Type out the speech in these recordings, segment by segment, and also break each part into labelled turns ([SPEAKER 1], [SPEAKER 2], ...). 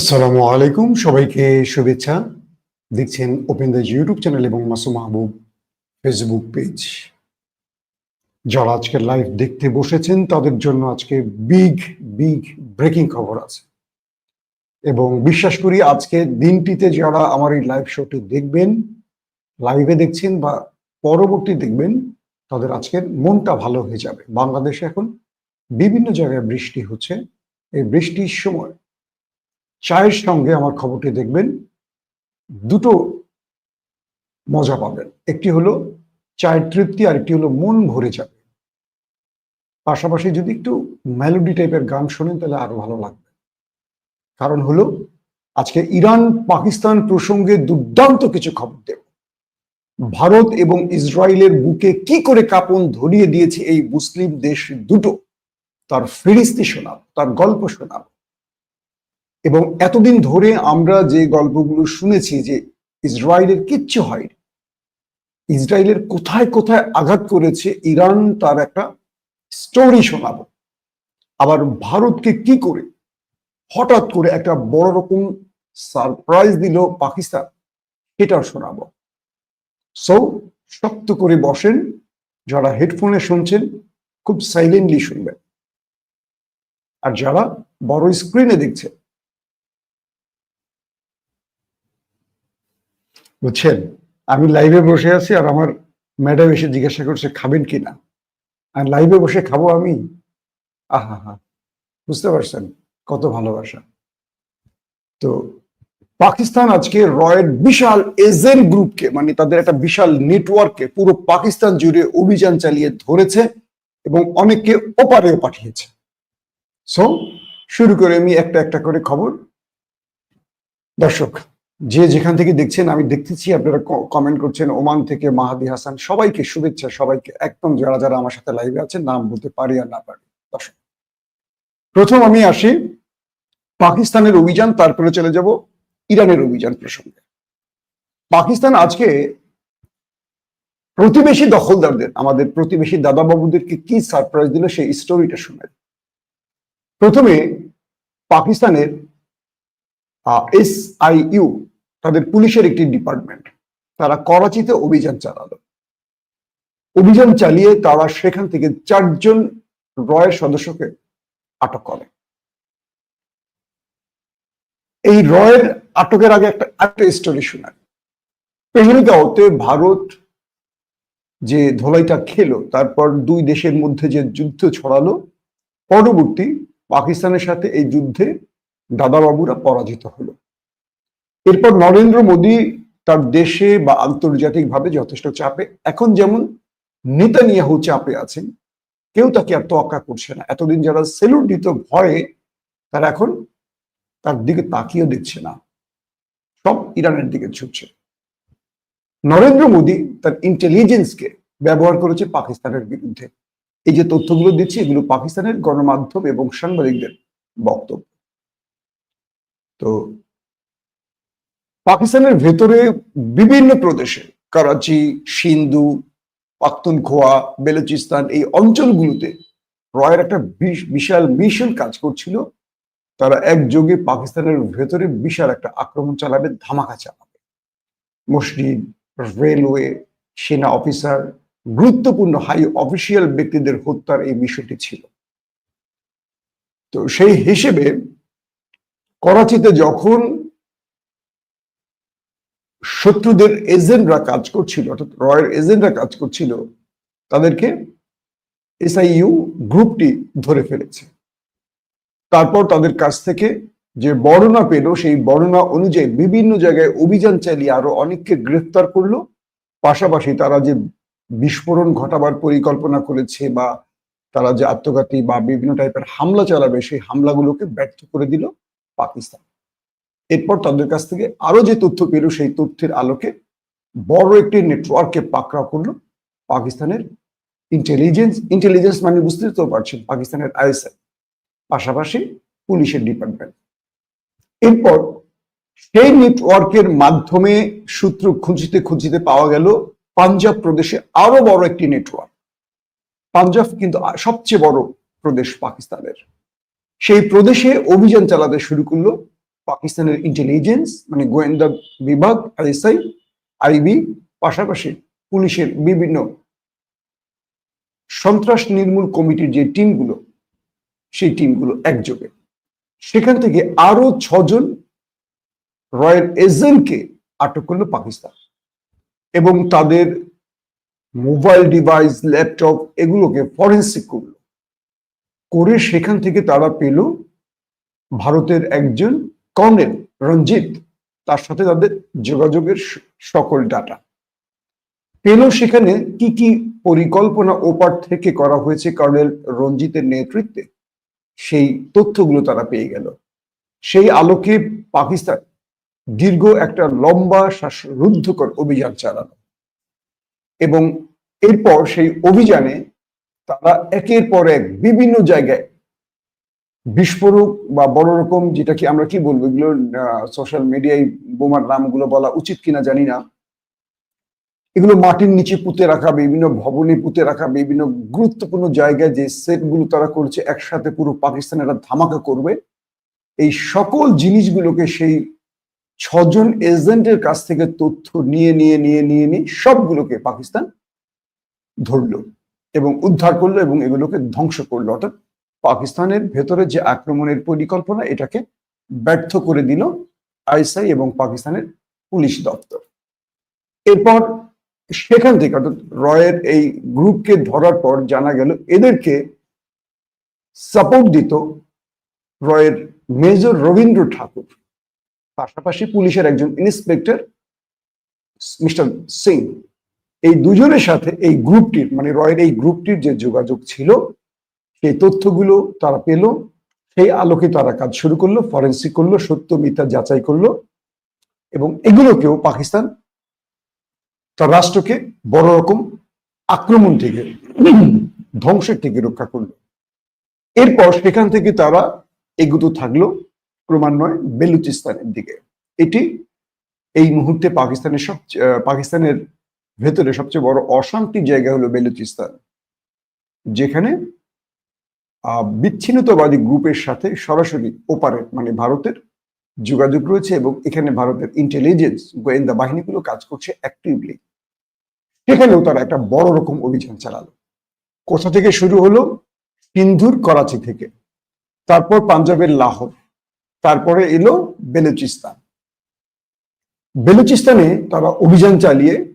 [SPEAKER 1] আসসালামু আলাইকুম। সবাইকে শুভেচ্ছা। দেখছেন ওপেন দ্য ইউটিউব চ্যানেল এবং মাসুম মাহবুব ফেসবুক পেজ যারা আজকে লাইভ দেখতে বসেছেন, তাদের জন্য আজকে বিগ বিগ ব্রেকিং খবর আছে। এবং বিশ্বাস করি আজকে দিনটিতে যারা আমার এই লাইভ শোটি দেখবেন লাইভে দেখছেন বা পরবর্তী দেখবেন, তাদের আজকের মনটা ভালো হয়ে যাবে। বাংলাদেশে এখন বিভিন্ন জায়গায় বৃষ্টি হচ্ছে। এই বৃষ্টির সময় চায়ের সঙ্গে আমার খবরটি দেখবেন। দুটো মজা পাবেন। একটি হলো চায়ের তৃপ্তি আর একটি হলো মন ভরে যাবে। পাশাপাশি যদি একটু মেলোডি টাইপের গান শোনেন, তাহলে আরও ভালো লাগবে। কারণ হলো, আজকে ইরান পাকিস্তান প্রসঙ্গে দুর্দান্ত কিছু খবর দেব। ভারত এবং ইসরায়েলের বুকে কি করে কাপন ধরিয়ে দিয়েছে এই মুসলিম দেশ দুটো? তার ফিরিস্তি শোনাব, তার গল্প শোনাব। এবং এতদিন ধরে আমরা যে গল্পগুলো শুনেছি যে ইসরায়েলের কিচ্ছু হয়নি, ইসরায়েলের কোথায় কোথায় আঘাত করেছে ইরান তার একটা স্টোরি শোনাবো। আবার ভারতকে কি করে হঠাৎ করে একটা বড় রকম সারপ্রাইজ দিল পাকিস্তান, সেটাও শোনাবো। সো শক্ত করে বসেন, যারা হেডফোনে শুনছেন, খুব সাইলেন্টলি শুনবেন। আর যারা বড় স্ক্রিনে দেখছেন বুঝছেন? আমি লাইভে বসে আছি আর আমার ম্যাডাম এসে জিজ্ঞাসা করছে, খাবেন কি না? আর লাইভে বসে খাব আমি? আহা হা, বুঝতে পারছেন? কত ভালোবাসা। তো পাকিস্তান আজকে রয়ের বিশাল এজেন্ট গ্রুপকে মানে তাদের একটা বিশাল নেটওয়ার্ককে পুরো পাকিস্তান জুড়ে অভিযান চালিয়ে ধরেছে এবং অনেককে ওপারেও পাঠিয়েছে। সো শুরু করে আমি একটা একটা করে খবর। দর্শক যে যেখান থেকে দেখছেন, আমি দেখতেছি, আপনারা কমেন্ট করছেন, ওমান থেকে মাহাদি হাসান, সবাইকে শুভেচ্ছা, সবাইকে একদম যারা যারা আমার সাথে লাইভে আছেন, নাম বলতে পারি আর না পারি। দর্শক, প্রথম আমি আসি পাকিস্তানের অভিযান, তারপরে চলে যাব ইরানের অভিযান প্রসঙ্গে। পাকিস্তান আজকে প্রতিবেশী দখলদারদের, আমাদের প্রতিবেশী দাদাবাবুদেরকে কি সারপ্রাইজ দিল, সেই স্টোরিটা শুনে প্রথমে পাকিস্তানের এস আই ইউ তাদের পুলিশের একটি ডিপার্টমেন্ট। তারা করাচিতে অভিযান চালালো। অভিযান চালিয়ে তারা সেখান থেকে চারজন রয়ের সদস্যকে আটক করে। এই রয়ের আটকের আগে একটা একটা স্টোরি শোনায় পেহেলগাঁওতে ভারত যে ধোলাইটা খেলো, তারপর দুই দেশের মধ্যে যে যুদ্ধ ছড়ালো, পরবর্তী পাকিস্তানের সাথে এই যুদ্ধে দাদাবাবুরা পরাজিত হলো। এরপর নরেন্দ্র মোদী তার দেশে বা আন্তর্জাতিকভাবে যথেষ্ট চাপে। এখন যেমন নেতানিয়াহু চাপে আছেন, কেউ তাকে আর তোয়াক্কা করছে না। এতদিন যারা সেলুট দিত ভয়ে, তারা এখন তার দিকে তাকিয়েও দেখছে না। সব ইরানের দিকে ছুটছে। নরেন্দ্র মোদী তার ইন্টেলিজেন্সকে ব্যবহার করেছে পাকিস্তানের বিরুদ্ধে। এই যে তথ্যগুলো দিচ্ছে, এগুলো পাকিস্তানের গণমাধ্যম এবং সাংবাদিকদের বক্তব্য। তো পাকিস্তানের ভেতরে বিভিন্ন প্রদেশে, করাচি, সিন্ধু, পাখতুনখোয়া, বেলুচিস্তান, এই অঞ্চলগুলোতে রয়ের একটা বিশাল মিশন কাজ করছিল। তারা একযোগে পাকিস্তানের ভেতরে বিশাল একটা আক্রমণ চালাবে, ধামাকা চালাবে। মসজিদ রেলওয়ে সেনা অফিসার গুরুত্বপূর্ণ হাই অফিসিয়াল ব্যক্তিদের হত্যার এই বিষয়টি ছিল। তো সেই হিসেবে করাচিতে যখন শত্রুদের এজেন্টরা কাজ করছিল, অর্থাৎ রয়ের এজেন্টরা কাজ করছিল, তাদেরকে এসআইইউ গ্রুপটি ধরে ফেলেছে। তারপর তাদের কাছ থেকে যে বর্ণনা পেল, সেই বর্ণনা অনুযায়ী বিভিন্ন জায়গায় অভিযান চালিয়ে আরও অনেককে গ্রেফতার করল। পাশাপাশি তারা যে বিস্ফোরণ ঘটাবার পরিকল্পনা করেছে বা তারা যে আত্মঘাতী বা বিভিন্ন টাইপের হামলা চালাবে, সেই হামলাগুলোকে ব্যর্থ করে দিল পাকিস্তান। এরপর তাদের কাছ থেকে আরও যে তথ্য পেল, সেই তথ্যের আলোকে বড় একটি নেটওয়ার্ককে পাকড়াও করল পাকিস্তানের ইন্টেলিজেন্স ইন্টেলিজেন্স মানে বুঝতে তো পারছেন পাকিস্তানের আইএসআই পাশাপাশি পুলিশের ডিপার্টমেন্ট এরপর সেই নেটওয়ার্কের মাধ্যমে সূত্র খুঁজিতে খুঁজিতে পাওয়া গেল পাঞ্জাব প্রদেশে আরও বড় একটি নেটওয়ার্ক পাঞ্জাব কিন্তু সবচেয়ে বড় প্রদেশ পাকিস্তানের। সেই প্রদেশে অভিযান চালাতে শুরু করল পাকিস্তানের ইন্টেলিজেন্স মানে গোয়েন্দা বিভাগ আইএসআই আইবি, পাশাপাশি পুলিশের বিভিন্ন সন্ত্রাস নির্মূল কমিটির যে টিমগুলো, সেই টিমগুলো একযোগে। সেখান থেকে আরও ছজন রয়্যাল এজেন্টকে আটক করল পাকিস্তান এবং তাদের মোবাইল ডিভাইস, ল্যাপটপ এগুলোকে ফরেন্সিক করল। করে সেখান থেকে তারা পেল ভারতের একজন কর্নেল রঞ্জিত, তার সাথে তাদের যোগাযোগের সকল ডাটা পেল সেখানে কি কি পরিকল্পনা ওপার থেকে করা হয়েছে কর্নেল রঞ্জিতের নেতৃত্বে? সেই তথ্যগুলো তারা পেয়ে গেল। সেই আলোকে পাকিস্তান দীর্ঘ একটা লম্বা শ্বাসরুদ্ধকর অভিযান চালানো এবং এরপর সেই অভিযানে তারা একের পর এক বিভিন্ন জায়গায় বিস্ফোরক বা বড় রকম যেটাকে আমরা কি বলব, এগুলো সোশ্যাল মিডিয়ায় বোমার নামগুলো বলা উচিত কিনা জানি না। এগুলো মাটির নিচে পুঁতে রাখা, বিভিন্ন ভবনে পুঁতে রাখা, বিভিন্ন গুরুত্বপূর্ণ জায়গায় যে সেটগুলো তারা করছে, একসাথে পুরো পাকিস্তান পাকিস্তানেরা ধামাকা করবে। এই সকল জিনিসগুলোকে সেই ছজন এজেন্টের কাছ থেকে তথ্য নিয়ে নিয়ে নিয়ে নিয়ে নিয়ে সবগুলোকে পাকিস্তান ধরলো এবং উদ্ধার করল এবং এগুলোকে ধ্বংস করল। অর্থাৎ পাকিস্তানের ভেতরে যে আক্রমণের পরিকল্পনা, এটাকে ব্যর্থ করে দিল আইএসআই এবং পাকিস্তানের পুলিশ দপ্তর। এরপর সেখান থেকে অর্থাৎ রয়ের এই গ্রুপকে ধরার পর জানা গেল, এদেরকে সাপোর্ট দিত রয়ের মেজর রবীন্দ্র ঠাকুর, পাশাপাশি পুলিশের একজন ইন্সপেক্টর মিস্টার সিং। এই দুজনের সাথে এই গ্রুপটির মানে রয়ের এই গ্রুপটির যে যোগাযোগ ছিল সেই তথ্যগুলো তারা পেল, সেই আলোকে তারা কাজ শুরু করল, ফরেন্সিক করল, সত্য, মিথ্যা যাচাই করল এবং এগুলোকেও পাকিস্তান তার রাষ্ট্রকে বড় রকম আক্রমণ থেকে, ধ্বংসের থেকে রক্ষা করল। এরপর সেখান থেকে তারা এগুতো থাকল, ক্রমান্বয়ে বেলুচিস্তানের দিকে। এটি এই মুহূর্তে পাকিস্তানের সবচেয়ে পাকিস্তানের ভেতরে সবচেয়ে বড় অশান্তির জায়গা হলো বেলুচিস্তান, যেখানে বিচ্ছিন্নতাবাদী গ্রুপের সাথে সরাসরি ওপারের মানে ভারতের যোগাযোগ রয়েছে এবং এখানে ভারতের ইন্টেলিজেন্স গোয়েন্দা বাহিনীগুলো কাজ করছে অ্যাক্টিভলি সেখানেও তারা একটা বড় রকম অভিযান চালালো। কোথা থেকে শুরু হলো? সিন্ধুর করাচি থেকে। তারপর পাঞ্জাবের লাহোর। তারপরে এলো বেলুচিস্তান। বেলুচিস্তানে তারা অভিযান চালিয়ে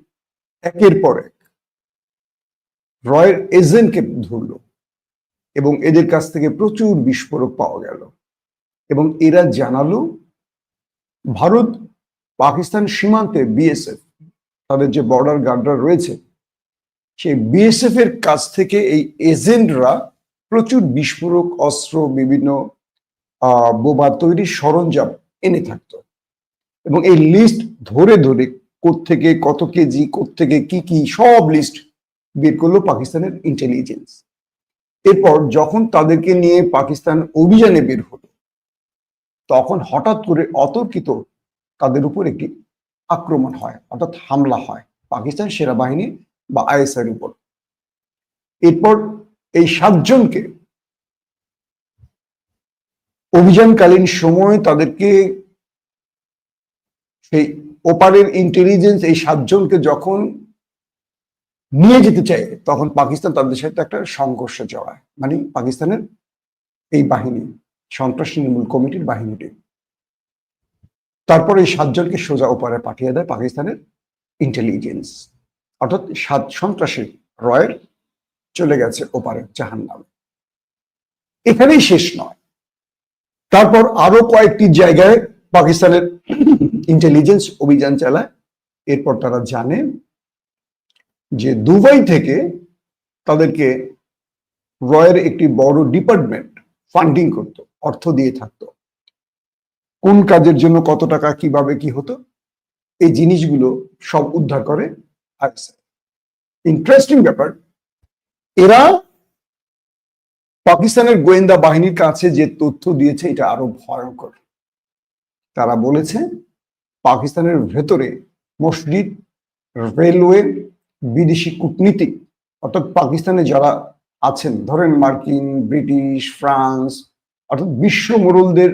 [SPEAKER 1] একের পর এক রয়ের এজেন্টকে ধরলো। এবং এদের কাছ থেকে প্রচুর বিস্ফোরক পাওয়া গেল। এবং এরা জানালো, ভারত পাকিস্তান সীমান্তে বিএসএফ তাদের যে বর্ডার গার্ডরা রয়েছে, সেই বিএসএফ এর কাছ থেকে এই এজেন্টরা প্রচুর বিস্ফোরক, অস্ত্র, বিভিন্ন বোমা তৈরির সরঞ্জাম এনে থাকতো। এবং এই লিস্ট ধরে ধরে থেকে কত কেজি থেকে কি কি সব লিস্ট বের করল পাকিস্তানের ইন্টেলিজেন্স এরপর যখন তাদেরকে নিয়ে পাকিস্তান অভিযানে বের হলো, তখন হঠাৎ করে অতর্কিত তাদের উপর একটি আক্রমণ হয়, অর্থাৎ হামলা হয় পাকিস্তান সেনাবাহিনী বা আইএসআইয়ের উপর। এরপর এই সাতজনকে অভিযানকালীন সময় তাদেরকে সেই ওপারের ইন্টেলিজেন্স এই সাতজনকে যখন নিয়ে যেতে চায়, তখন পাকিস্তান তাদের সাথে একটা সংঘর্ষে জড়ায়। মানে পাকিস্তানের এই বাহিনী, সন্ত্রাস নির্মূল কমিটির বাহিনীটি। তারপর এই সাতজনকে সোজা ওপারে পাঠিয়ে দেয় পাকিস্তানের ইন্টেলিজেন্স অর্থাৎ সাত সন্ত্রাসী রয়ের চলে গেছে ওপারে জাহান নামে এখানেই শেষ নয়। তারপর আরও কয়েকটি জায়গায় পাকিস্তানের ইন্টেলিজেন্স অভিযান চালায়। এরপর তারা জানে যে দুবাই থেকে তাদেরকে রয়ের একটি বড় ডিপার্টমেন্ট ফান্ডিং করত, অর্থ দিয়ে থাকতো। কোন কাজের জন্য কত টাকা, কীভাবে, কি হতো? এই জিনিসগুলো সব উদ্ধার করে ইন্টারেস্টিং ব্যাপার, এরা পাকিস্তানের গোয়েন্দা বাহিনীর কাছে যে তথ্য দিয়েছে, এটা আরও ভয়ঙ্কর। তারা বলেছে, পাকিস্তানের ভেতরে মসজিদ, রেলওয়ে বিদেশি কূটনীতিক, অর্থাৎ পাকিস্তানে যারা আছেন, ধরেন মার্কিন, ব্রিটিশ, ফ্রান্স, অর্থাৎ বিশ্ব মোড়লদের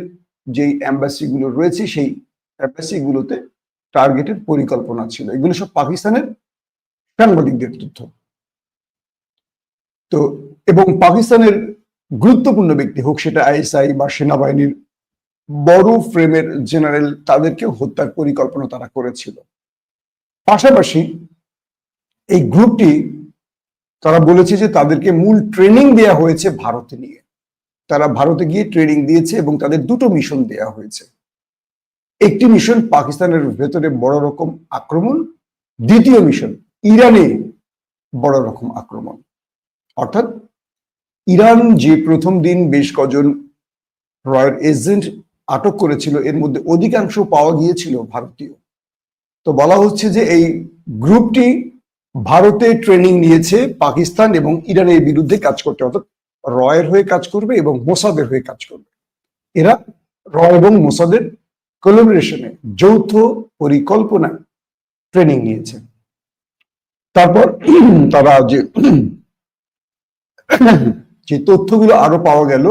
[SPEAKER 1] যেই অ্যাম্বাসি গুলো রয়েছে, সেই অ্যাম্বাসি গুলোতে টার্গেটের পরিকল্পনা ছিল। এগুলো সব পাকিস্তানের সাংবাদিকদের তথ্য। তো, এবং পাকিস্তানের গুরুত্বপূর্ণ ব্যক্তি হোক সেটা আইএসআই বা সেনাবাহিনীর বড় ফ্রেমের জেনারেল তাদেরকে হত্যার পরিকল্পনা তারা করেছিল। পাশাপাশি এই গ্রুপটি তারা বলেছে যে তাদেরকে মূল ট্রেনিং দেয়া হয়েছে ভারতে নিয়ে। তারা ভারতে গিয়ে ট্রেনিং দিয়েছে এবং তাদের দুটো মিশন দেয়া হয়েছে। একটি মিশন পাকিস্তানের ভেতরে বড় রকম আক্রমণ, দ্বিতীয় মিশন ইরানে বড় রকম আক্রমণ। অর্থাৎ ইরান যে প্রথম দিন বেশ কজন রয়্যাল এজেন্ট আটক করেছিল, এর মধ্যে অধিকাংশ পাওয়া গিয়েছিল ভারতীয়। তো বলা হচ্ছে যে এই গ্রুপটি ভারতে ট্রেনিং নিয়েছে পাকিস্তান এবং ইরানের বিরুদ্ধে কাজ করতে, অর্থাৎ রয়ের হয়ে কাজ করবে এবং মোসাদের হয়ে কাজ করবে। এরা র এবং মোসাদের কোলাবোরেশনে যৌথ পরিকল্পনা ট্রেনিং নিয়েছে। তারপর তারা যে যে তথ্যগুলো আরও পাওয়া গেল,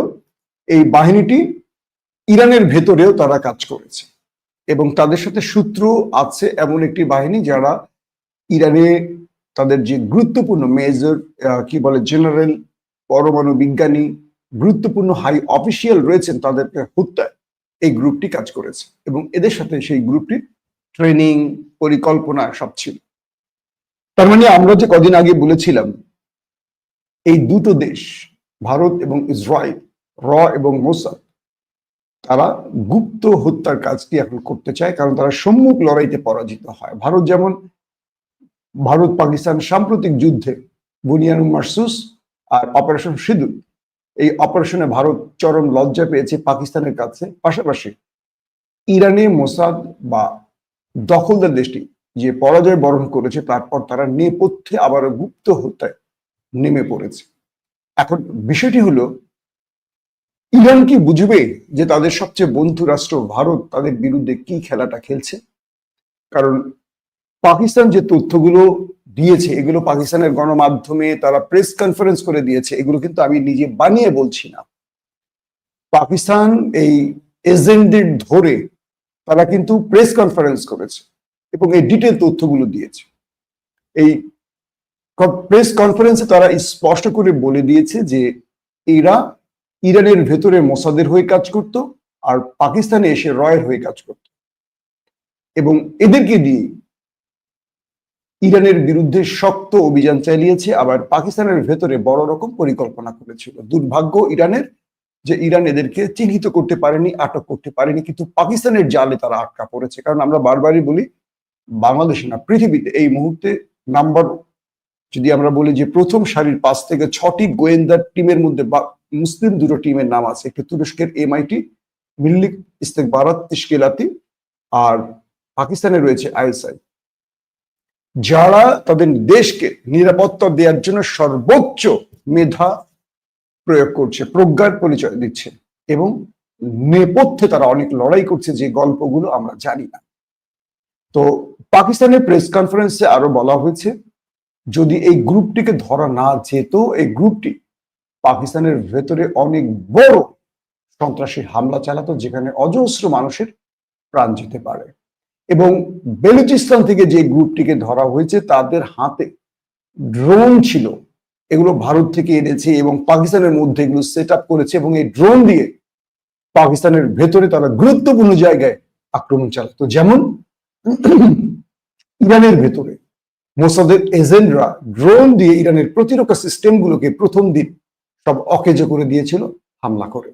[SPEAKER 1] এই বাহিনীটি ইরানের ভেতরেও তারা কাজ করেছে এবং তাদের সাথে সূত্র আছে এমন একটি বাহিনী যারা ইরানে তাদের যে গুরুত্বপূর্ণ মেজর কি বলে জেনারেল পরমাণু বিজ্ঞানী, গুরুত্বপূর্ণ হাই অফিসিয়াল রয়েছেন তাদেরকে হত্যায় এই গ্রুপটি কাজ করেছে এবং এদের সাথে সেই গ্রুপটি ট্রেনিং পরিকল্পনা সব ছিল। তার মানে আমরা যে কদিন আগে বলেছিলাম, এই দুটো দেশ, ভারত এবং ইসরায়েল, র এবং মোসাদ, তারা গুপ্ত হত্যার কাজটি এখন করতে চায় কারণ তারা সম্মুখ লড়াইতে পরাজিত হয়। ভারত যেমন ভারত পাকিস্তান সাম্প্রতিক যুদ্ধে বুনিয়ান মারসুস আর অপারেশন সিঁদুর। এই অপারেশনে ভারত চরম লজ্জা পেয়েছে পাকিস্তানের কাছে। পাশাপাশি ইরানে মোসাদ বা দখলদার দেশটি যে পরাজয় বরণ করেছে, তারপর তারা নেপথ্যে আবার গুপ্ত হত্যায় নেমে পড়েছে। এখন বিষয়টি হলো, ইরান কি বুঝবে যে তাদের সবচেয়ে বন্ধু রাষ্ট্র ভারত, তাদের বিরুদ্ধে কি খেলাটা খেলছে? কারণ পাকিস্তান যে তথ্যগুলো দিয়েছে, এগুলো পাকিস্তানের গণমাধ্যমে তারা প্রেস কনফারেন্স করে দিয়েছে, এগুলো কিন্তু আমি নিজে বানিয়ে বলছি না। পাকিস্তান এই এজেন্টদের ধরে তারা কিন্তু প্রেস কনফারেন্স করেছে এবং এই ডিটেল তথ্যগুলো দিয়েছে। এই প্রেস কনফারেন্সে তারা স্পষ্ট করে বলে দিয়েছে যে, এরা ইরানের ভেতরে মোসাদের হয়ে কাজ করত আর পাকিস্তানে এসে রয়ের হয়ে কাজ করত। এবং এদেরকে দিয়ে ইরানের বিরুদ্ধে শক্ত অভিযান চালিয়েছে, আবার পাকিস্তানের ভেতরে বড় রকম পরিকল্পনা করেছিল। দুর্ভাগ্য ইরানের যে ইরান এদেরকে চিহ্নিত করতে পারেনি, আটক করতে পারেনি, কিন্তু পাকিস্তানের জালে তারা আটকা পড়েছে। কারণ আমরা বারবারই বলি, বাংলাদেশে না, পৃথিবীতে এই মুহূর্তে নাম্বার, যদি আমরা বলি যে প্রথম সারির পাঁচ থেকে ছটি গোয়েন্দার টিমের মধ্যে মুসলিম দুটো টিমের নাম আছে। একটি তুরস্কের এমআইটি, মিল্লিক ইস্তেকবারাত তিশকিলাতি, আর পাকিস্তানে রয়েছে আইএসআই। যারা তাদের দেশকে নিরাপত্তা দেওয়ার জন্য সর্বোচ্চ মেধা প্রয়োগ করছে, প্রজ্ঞার পরিচয় দিচ্ছে এবং নেপথ্যে তারা অনেক লড়াই করছে যে গল্পগুলো আমরা জানি না। তো পাকিস্তানের প্রেস কনফারেন্সে আরও বলা হয়েছে, যদি এই গ্রুপটিকে ধরা না যেত, এই গ্রুপটি পাকিস্তানের ভেতরে অনেক বড় সন্ত্রাসী হামলা চালাতো, যেখানে অজস্র মানুষের প্রাণ যেতে পারে। এবং বেলুচিস্তান থেকে যে গ্রুপটিকে ধরা হয়েছে, তাদের হাতে ড্রোন ছিল। এগুলো ভারত থেকে এনেছে এবং পাকিস্তানের মধ্যে এগুলো সেট করেছে এবং এই ড্রোন দিয়ে পাকিস্তানের ভেতরে তারা গুরুত্বপূর্ণ জায়গায় আক্রমণ চালাতো যেমন ইরানের ভেতরে মোসাদের এজেন্টরা ড্রোন দিয়ে ইরানের প্রতিরক্ষা সিস্টেমগুলোকে প্রথম দিন সব অকেজ করে দিয়েছিল, হামলা করে।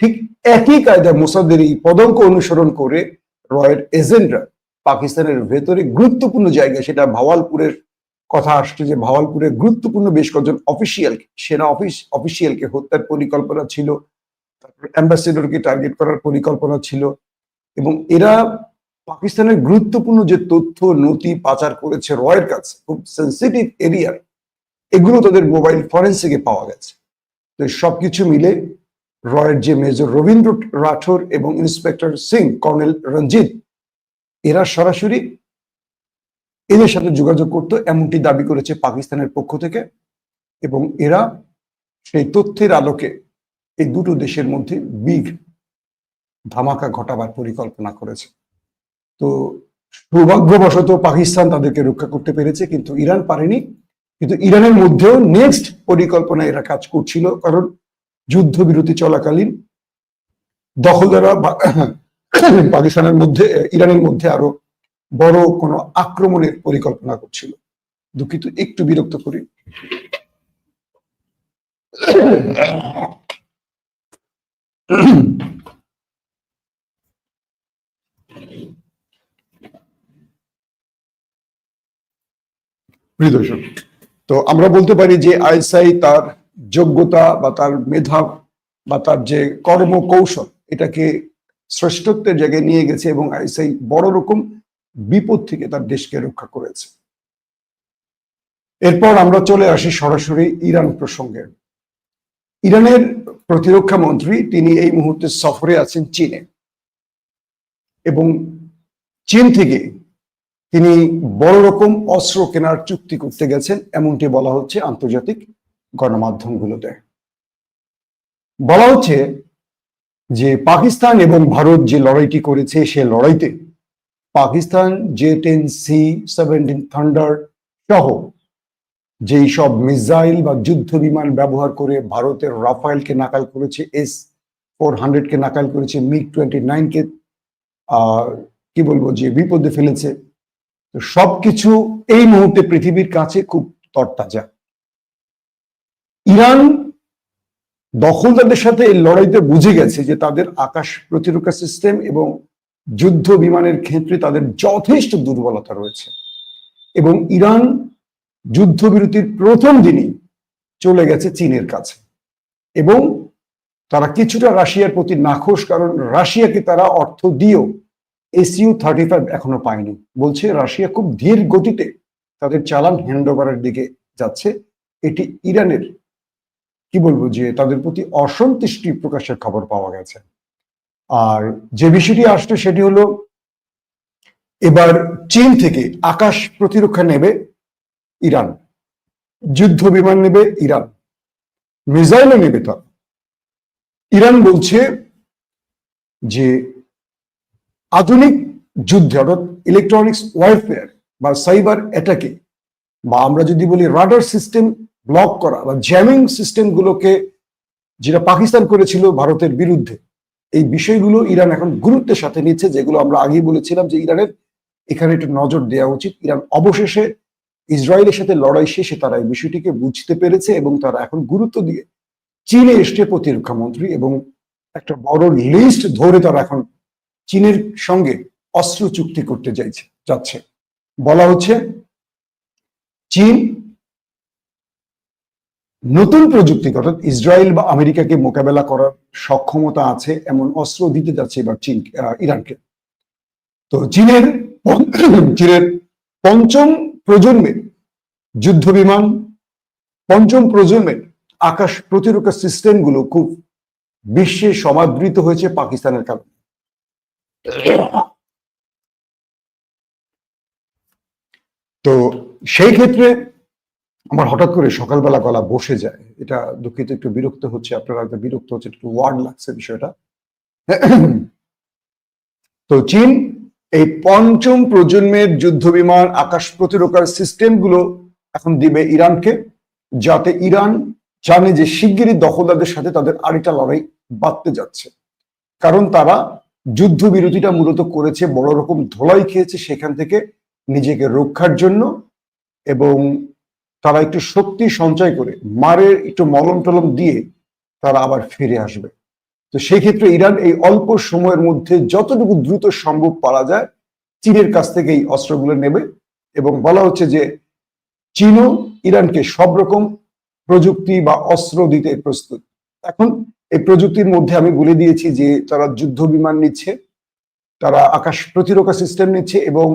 [SPEAKER 1] ঠিক একই কায়দায় মোসাদের এই পদঙ্ক অনুসরণ করে রয়ের এজেন্টরা পাকিস্তানের ভেতরে গুরুত্বপূর্ণ জায়গা সেটা ভাওয়ালপুরের কথা আসছে যে ভাওয়ালপুরের গুরুত্বপূর্ণ বেশ কয়েকজন অফিসিয়াল সেনা অফিস অফিসিয়ালকে হত্যার পরিকল্পনা ছিল, তারপর অ্যাম্বাসেডরকে টার্গেট করার পরিকল্পনা ছিল এবং এরা পাকিস্তানের গুরুত্বপূর্ণ যে তথ্য, নথি পাচার করেছে রয়ের কাছে, খুব সেন্সিটিভ এরিয়ার এগুলো তাদের মোবাইল ফরেন্সিকে পাওয়া গেছে। তো সবকিছু মিলে রয়ের যে মেজর রবীন্দ্র রাঠোর এবং ইন্সপেক্টর সিং, কর্নেল রঞ্জিত এরা সরাসরি এদের সাথে যোগাযোগ করত, এমনটি দাবি করেছে পাকিস্তানের পক্ষ থেকে। এবং এরা সেই তথ্যের আলোকে এই দুটো দেশের মধ্যে বিগ ধামাকা ঘটাবার পরিকল্পনা করেছে। তো সৌভাগ্যবশত পাকিস্তান তাদেরকে রক্ষা করতে পেরেছে, কিন্তু ইরান পারেনি। কিন্তু ইরানের মধ্যেও নেক্সট পরিকল্পনা এরা কাজ করছিল, কারণ যুদ্ধবিরতি চলাকালীন দখলদাররা বা- পাকিস্তানের মধ্যে, ইরানের মধ্যে আরও বড় কোনো আক্রমণের পরিকল্পনা করছিল। দুঃখিত, একটু বিরক্ত করি। তো আমরা বলতে পারি যে আইএসআই তার যোগ্যতা বা তার মেধা বা তার যে কর্মকৌশল, এটাকে শ্রেষ্ঠত্বের জায়গায় নিয়ে গেছে এবং আইএসআই বড় রকম বিপদ থেকে তার দেশকে রক্ষা করেছে। এরপর আমরা চলে আসি সরাসরি ইরান প্রসঙ্গে। ইরানের প্রতিরক্ষা মন্ত্রী তিনি এই মুহূর্তে সফরে আছেন চীনে। এবং চীন থেকে তিনি বড় রকম অস্ত্র কেনার চুক্তি করতে গেছেন, এমনটি বলা হচ্ছে আন্তর্জাতিক গণমাধ্যমগুলোতে। বলা হচ্ছে যে পাকিস্তান এবং ভারত যে লড়াইটি করেছে সে লড়াইতে Pakistan J ten C seventeen thunder সহ যেই সব মিসাইল বা যুদ্ধ বিমান ব্যবহার করে ভারতের রাফায়েলকে নাকাল করেছে এস ফোর হান্ড্রেডকে নাকাল করেছে মিগ টোয়েন্টি নাইনকে কি বলব, যে বিপদে ফেলেছে। তো সবকিছু এই মুহূর্তে পৃথিবীর কাছে খুব তরতাজা। ইরান দখলদারদের সাথে এই লড়াইতে বুঝে গেছে যে তাদের আকাশ প্রতিরক্ষা সিস্টেম এবং যুদ্ধ বিমানের ক্ষেত্রে তাদের যথেষ্ট দুর্বলতা রয়েছে। এবং ইরান যুদ্ধবিরতির প্রথম দিনই চলে গেছে চীনের কাছে। এবং তারা কিছুটা রাশিয়ার প্রতি নাখোশ, কারণ রাশিয়াকে তারা অর্থ দিয়েও এসইউ থার্টি ফাইভ এখনও পায়নি। বলছে রাশিয়া খুব ধীর গতিতে তাদের চালান হ্যান্ড দিকে যাচ্ছে। এটি ইরানের কি বলব যে তাদের প্রতি অসন্তুষ্টি প্রকাশের খবর পাওয়া গেছে। আর যে বিষয়টি আসছে সেটি হলো, এবার চীন থেকে আকাশ প্রতিরক্ষা নেবে ইরান, যুদ্ধ বিমান নেবে ইরান, মিসাইলও নেবে তারা। ইরান বলছে যে আধুনিক যুদ্ধে অর্থাৎ ইলেকট্রনিক্স ওয়ারফেয়ার বা সাইবার অ্যাটাকে বা আমরা যদি বলি রাডার সিস্টেম ব্লক করা বা জ্যামিং সিস্টেমগুলোকে যেটা পাকিস্তান করেছিল ভারতের বিরুদ্ধে, এই বিষয়গুলো ইরান এখন গুরুত্বের সাথে নিচ্ছে, যেগুলো আমরা আগেই বলেছিলাম যে ইরানের এখানে একটু নজর দেওয়া উচিত। ইরান অবশেষে ইসরায়েলের সাথে লড়াই শেষে তারা এই বিষয়টিকে বুঝতে পেরেছে এবং তারা এখন গুরুত্ব দিয়ে চীনে এসছে প্রতিরক্ষা মন্ত্রী এবং একটা বড় লিস্ট ধরে তারা এখন চীনের সঙ্গে অস্ত্র চুক্তি করতে যাইছে, যাচ্ছে। বলা হচ্ছে, চীন নতুন প্রযুক্তি, অর্থাৎ ইসরায়েল বা আমেরিকাকে মোকাবেলা করার সক্ষমতা আছে এমন অস্ত্র দিতে যাচ্ছে এবার চীন ইরানকে। তো চীনের চীনের পঞ্চম প্রজন্মের যুদ্ধ বিমান, পঞ্চম প্রজন্মের আকাশ প্রতিরক্ষা সিস্টেমগুলো খুব বিশ্বে সমাদৃত হয়েছে পাকিস্তানের কারণে। তো সেই ক্ষেত্রে আমার হঠাৎ করে সকালবেলা গলা বসে যায়। এটা দুঃখিত, একটু বিরক্ত হচ্ছে, আপনারা হয়তো বিরক্ত হচ্ছে একটু ওয়ার্ড লাগছে বিষয়টা। তো চীন, এই পঞ্চম প্রজন্মের যুদ্ধ বিমান আকাশ প্রতিরক্ষার সিস্টেমগুলো এখন দিবে ইরানকে, যাতে ইরান জানে যে শিগগিরই দখলদারদের সাথে তাদের আরেকটা লড়াই বাঁধতে যাচ্ছে। কারণ তারা যুদ্ধবিরতিটা মূলত করেছে, বড় রকম ধোলাই খেয়েছে সেখান থেকে নিজেকে রক্ষার জন্য এবং তারা একটু শক্তি সঞ্চয় করে, মারের একটু মলম টলম দিয়ে তারা আবার ফিরে আসবে। তো সেই ক্ষেত্রে ইরান এই অল্প সময়ের মধ্যে যতটুকু দ্রুত সম্ভব পারা যায়, চীনের কাছ থেকে এই অস্ত্রগুলো নেবে এবং বলা হচ্ছে যে চীনও ইরানকে সব রকম প্রযুক্তি বা অস্ত্র দিতে প্রস্তুত। এখন এই প্রযুক্তির মধ্যে আমি বলে দিয়েছি যে তারা যুদ্ধ বিমান নিচ্ছে, তারা আকাশ প্রতিরক্ষা সিস্টেম নিচ্ছে এবং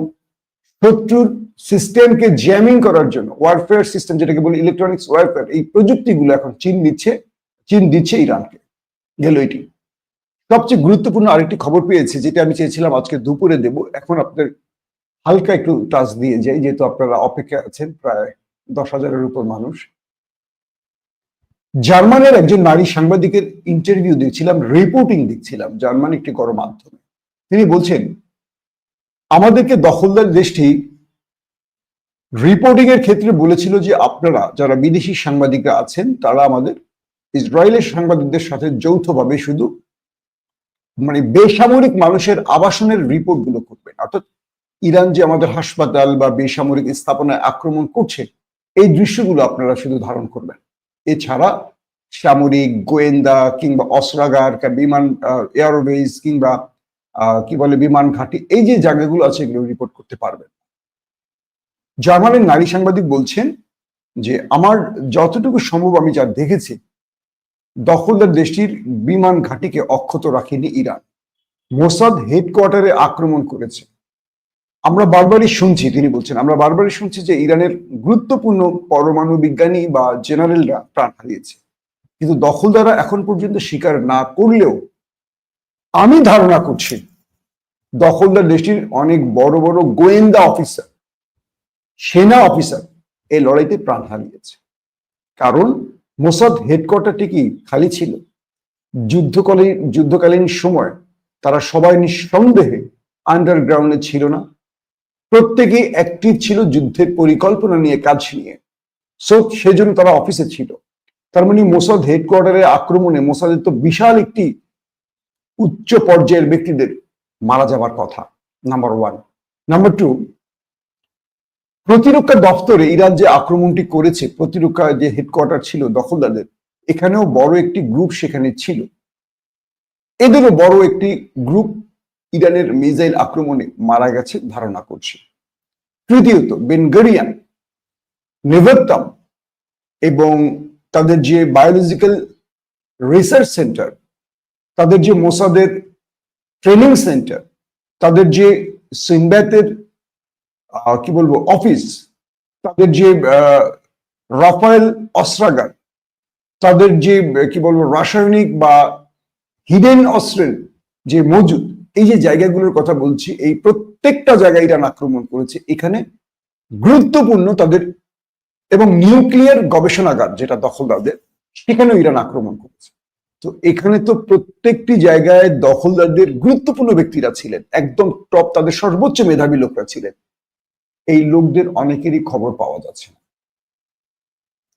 [SPEAKER 1] শত্রুর সিস্টেমকে জ্যামিং করার জন্য ওয়ারফেয়ার সিস্টেম যেটাকে বলি ইলেকট্রনিক্স ওয়ারফেয়ার এই প্রযুক্তিগুলো এখন চীন দিচ্ছে চীন দিচ্ছে ইরানকে, গেল এটি। সবচেয়ে গুরুত্বপূর্ণ আরেকটি খবর পেয়েছি, যেটা আমি চেয়েছিলাম আজকে দুপুরে দেব, এখন আপনাদের হালকা একটু টাচ দিয়ে যাই, যেহেতু আপনারা অপেক্ষা আছেন, প্রায় দশ হাজারের উপর মানুষ। জার্মানের একজন নারী সাংবাদিকের ইন্টারভিউ দেখছিলাম রিপোর্টিং দেখছিলাম, জার্মান একটি গণমাধ্যমে। তিনি বলছেন, আমাদেরকে দখলদার দেশটি রিপোর্টিং এর ক্ষেত্রে বলেছিল যে আপনারা যারা বিদেশি সাংবাদিকরা আছেন, তারা আমাদের ইসরায়েলের সাংবাদিকদের সাথে যৌথভাবে শুধু মানে বেসামরিক মানুষের আবাসনের রিপোর্টগুলো করবেন। অর্থাৎ ইরান যে আমাদের হাসপাতাল বা বেসামরিক স্থাপনায় আক্রমণ করছে, এই দৃশ্যগুলো আপনারা শুধু ধারণ করবেন। এছাড়া সামরিক গোয়েন্দা কিংবা অস্ত্রাগার বিমান এয়ারওয়েজ কিংবা কি বলে বিমান ঘাঁটি, এই যে জায়গাগুলো আছে, এগুলো রিপোর্ট করতে পারবেন। জার্মানের নারী সাংবাদিক বলছেন যে, আমার যতটুকু সম্ভব আমি যা দেখেছি, দখলদার দেশটির বিমান ঘাঁটিকে অক্ষত রাখেনি ইরান। মোসাদ হেডকোয়ার্টারে আক্রমণ করেছে। আমরা বারবারই শুনছি, তিনি বলছেন, আমরা বারবারই শুনছি যে ইরানের গুরুত্বপূর্ণ পরমাণু বিজ্ঞানী বা জেনারেলরা প্রাণ হারিয়েছে। কিন্তু দখলদাররা এখন পর্যন্ত স্বীকার না করলেও আমি ধারণা করছি, দখলদার দেশটির অনেক বড় বড় গোয়েন্দা অফিসার সেনা অফিসার এই লড়াইতে প্রাণ হারিয়েছে। কারণ মোসাদ হেডকোয়ার্টারটি কি খালি ছিল। যুদ্ধকালীন যুদ্ধকালীন সময় তারা সবাই নিঃসন্দেহে আন্ডারগ্রাউন্ডে ছিল না। প্রত্যেকেই অ্যাক্টিভ ছিল যুদ্ধের পরিকল্পনা নিয়ে, কাজ নিয়ে। সো সেজন্য তারা অফিসে ছিল। তার মানে মোসাদ হেডকোয়ার্টারের আক্রমণে মোসাদের তো বিশাল একটি উচ্চ পর্যায়ের ব্যক্তিদের মারা যাবার কথা নাম্বার ওয়ান নাম্বার টু প্রতিরক্ষা দপ্তরে ইরান যে আক্রমণটি করেছে প্রতিরক্ষা যে হেডকোয়ার্টার ছিল দখলদারদের এখানেও বড় একটি গ্রুপ সেখানে ছিল। এদেরও বড় একটি গ্রুপ ইরানের মিসাইল আক্রমণে মারা গেছে ধারণা করছে। তৃতীয়ত বেনগারিয়ান নেভাত্তাম এবং তাদের যে বায়োলজিক্যাল রিসার্চ সেন্টার তাদের যে মোসাদের ট্রেনিং সেন্টার তাদের যে সিনব্যাতের আহ, কি বলব অফিস তাদের যে রাফায়েল অস্ত্রাগার, তাদের যে, কি বলব, রাসায়নিক বা হিডেন অস্ত্রের যে মজুদ, এই যে জায়গাগুলোর কথা বলছি, এই প্রত্যেকটা জায়গায় ইরান আক্রমণ করেছে। এখানে গুরুত্বপূর্ণ তাদের এবং নিউক্লিয়ার গবেষণাগার যেটা দখলদারদের, সেখানেও ইরান আক্রমণ করেছে। তো এখানে তো প্রত্যেকটি জায়গায় দখলদারদের গুরুত্বপূর্ণ ব্যক্তিরা ছিলেন, একদম টপ তাদের সর্বোচ্চ মেধাবী লোকরা ছিলেন। এই লোকদের অনেকেরই খবর পাওয়া যাচ্ছে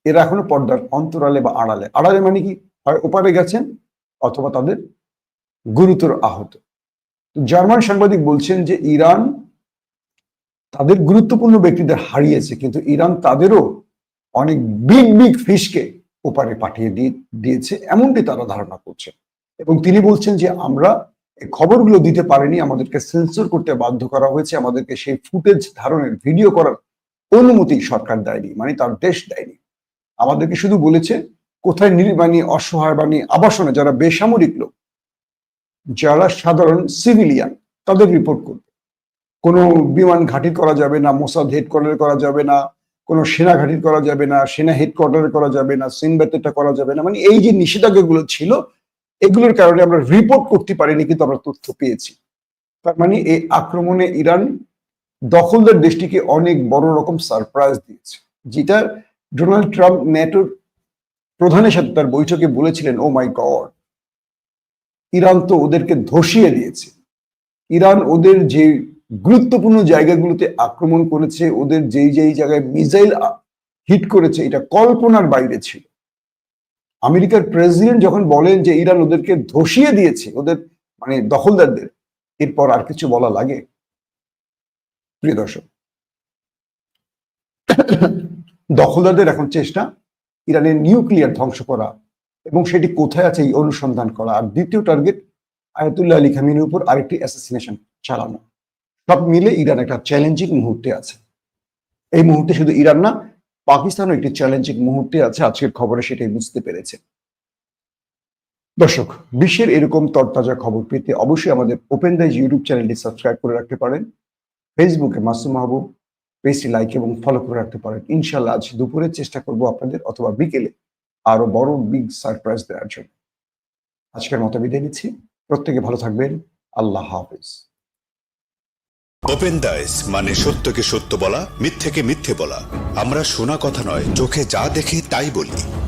[SPEAKER 1] এরা এখনও পর্দার অন্তরালে বা আড়ালে। আড়ালে মানে কি? হয় ওপারে গেছেন অথবা তাদের গুরুতর আহত। জার্মান সাংবাদিক বলছেন যে ইরান তাদের গুরুত্বপূর্ণ ব্যক্তিদের হারিয়েছে, কিন্তু ইরান তাদেরও অনেক বিগ বিগ ফিশকে ওপারে পাঠিয়ে দিয়ে, দিয়েছে। এমনটি তারা ধারণা করছে। এবং তিনি বলছেন যে আমরা খবরগুলো দিতে পারেনি, আমাদেরকে সেন্সর করতে বাধ্য করা হয়েছে, আমাদেরকে সেই ফুটেজ ধারণের ভিডিও করার অনুমতি সরকার দেয়নি মানে তার দেশ দেয়নি। আমাদেরকে শুধু বলেছে, কোথায় নির্মাণী অসহায় বাণী, আবাসনে যারা বেসামরিক লোক, যারা সাধারণ সিভিলিয়ান তাদের রিপোর্ট করবে। কোনো বিমান ঘাঁটি করা যাবে না, মোসাদ হেডকোয়ার্টারে করা যাবে না, কোনো সেনা ঘাঁটি করা যাবে না, সেনা হেডকোয়ার্টারে করা যাবে না সিনবেতেটা করা যাবে না মানে এই যে নিষেধাজ্ঞাগুলো ছিল এগুলোর কারণে আমরা রিপোর্ট করতে পারিনি, কিন্তু আমরা তথ্য পেয়েছি। তার মানে এই আক্রমণে ইরান দখলদার দেশটিকে অনেক বড় রকম সারপ্রাইজ দিয়েছে, যেটা ডোনাল্ড ট্রাম্প ন্যাটোর প্রধানের সাথে তার বৈঠকে বলেছিলেন ও মাই গড ইরান তো ওদেরকে ধসিয়ে দিয়েছে। ইরান ওদের যে গুরুত্বপূর্ণ জায়গাগুলোতে আক্রমণ করেছে, ওদের যেই যেই জায়গায় মিসাইল হিট করেছে, এটা কল্পনার বাইরে ছিল। আমেরিকার প্রেসিডেন্ট যখন বলেন যে ইরান ওদেরকে ধসিয়ে দিয়েছে, ওদের মানে দখলদারদের, এরপর আর কিছু বলা লাগে? প্রিয় দর্শক, দখলদারদের এখন চেষ্টা ইরানের নিউক্লিয়ার ধ্বংস করা এবং সেটি কোথায় আছে এই অনুসন্ধান করা। আর দ্বিতীয় টার্গেট, আয়াতুল্লাহ আলী খামিনের উপর আরেকটি অ্যাসাসিনেশন চালানো। সব মিলে ইরান একটা চ্যালেঞ্জিং মুহূর্তে আছে। এই মুহূর্তে শুধু ইরান না পাকিস্তানও একটি চ্যালেঞ্জিং মুহূর্তে আছে, আজকের খবরে সেটাই বুঝতে পেরেছে দর্শক, বিশ্বের এরকম তরতাজা খবর পেতে অবশ্যই আমাদের ওপেন দাইজ ইউটিউব চ্যানেলটি সাবস্ক্রাইব করে রাখতে পারেন। ফেসবুকে মাসুম মাহবুব, পেজটি লাইক এবং ফলো করে রাখতে পারেন। ইনশাল্লাহ আজ দুপুরে চেষ্টা করব আপনাদের অথবা বিকেলে আরও বড় বিগ সারপ্রাইজ দেওয়ার জন্য। আজকের মতো বিদায় নিচ্ছি। প্রত্যেকে ভালো থাকবেন। আল্লাহ হাফিজ।
[SPEAKER 2] ওপেন দাইস মানে সত্যকে সত্য বলা, মিথ্যেকে মিথ্যে বলা। আমরা শোনা কথা নয়, চোখে যা দেখি তাই বলি।